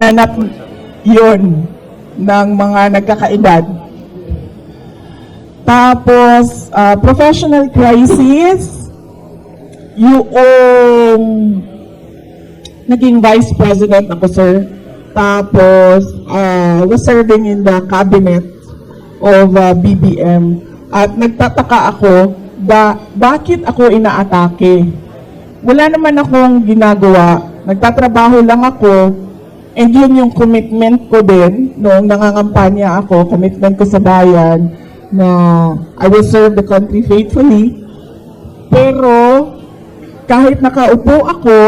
Hanap yun ng mga nagkakaedad. Tapos, ah, professional crisis, yung naging vice president ako, sir. Tapos, ah, was serving in the cabinet of ah, BBM. At nagtataka ako, ba, bakit ako inaatake? Wala naman akong ginagawa. Nagtatrabaho lang ako. And yun yung commitment ko din noong nangangampanya ako, commitment ko sa bayan na I will serve the country faithfully. Pero kahit nakaupo ako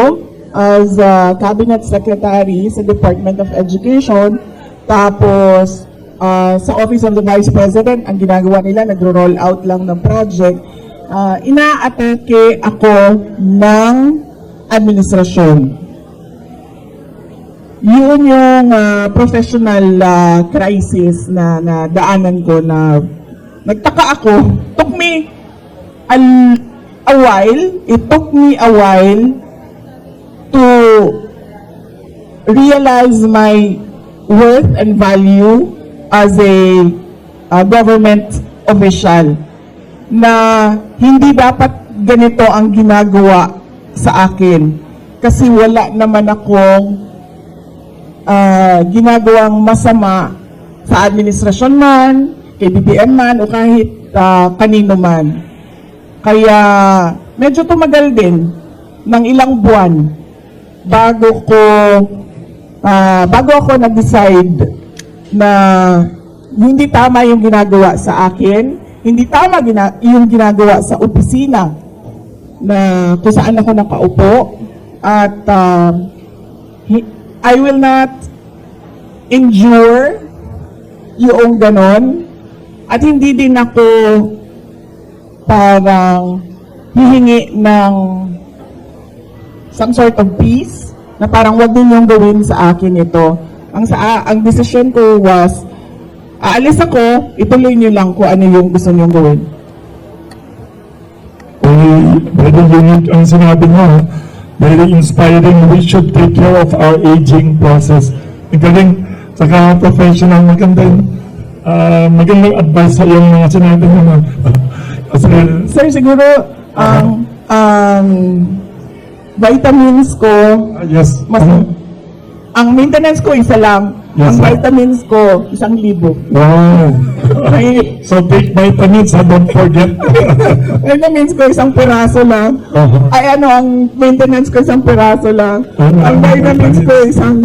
as a cabinet secretary sa Department of Education, tapos ah, sa Office of the Vice President, ang ginagawa nila, nagro-roll out lang ng project, uh, inaatake ako ng administrasyon. Yun yung ah, professional ah, crisis na, na daanan ko na nagtaka ako. Took me a, a while, it took me a while to realize my worth and value as a uh, government official na hindi dapat ganito ang ginagawa sa akin kasi wala naman akong ah, ginagawang masama sa administrasyon man, kay BBM man, o kahit ah, kanino man. Kaya medyo tumagal din ng ilang buwan bago ko ah, bago ako nag-decide na hindi tama yung ginagawa sa akin, hindi tama gina- yung ginagawa sa opisina na kung saan ako nakaupo at hi- I will not endure yung ganon at hindi din ako parang hihingi ng some sort of peace na parang wag din yung gawin sa akin ito. Ang sa ang decision ko was aalis ako, ituloy niyo lang kung ano yung gusto niyong gawin. Very, very unique ang sinabi mo. Very inspiring. We should take care of our aging process. Ang galing, saka professional, maganda yun. Ah, magandang advice sa iyong mga sinabi ha? Kasi, Sir, siguro ang ang vitamins ko ah, yes, mas ano? ang maintenance ko isa lang. Yes, ang sir. vitamins ko isang libo. Wow. Ay, so take vitamins, ha? don't forget. vitamins ko isang piraso lang. Uh-huh. Ay ano, ang maintenance ko isang piraso lang. Ano, Ang vitamins ko isang.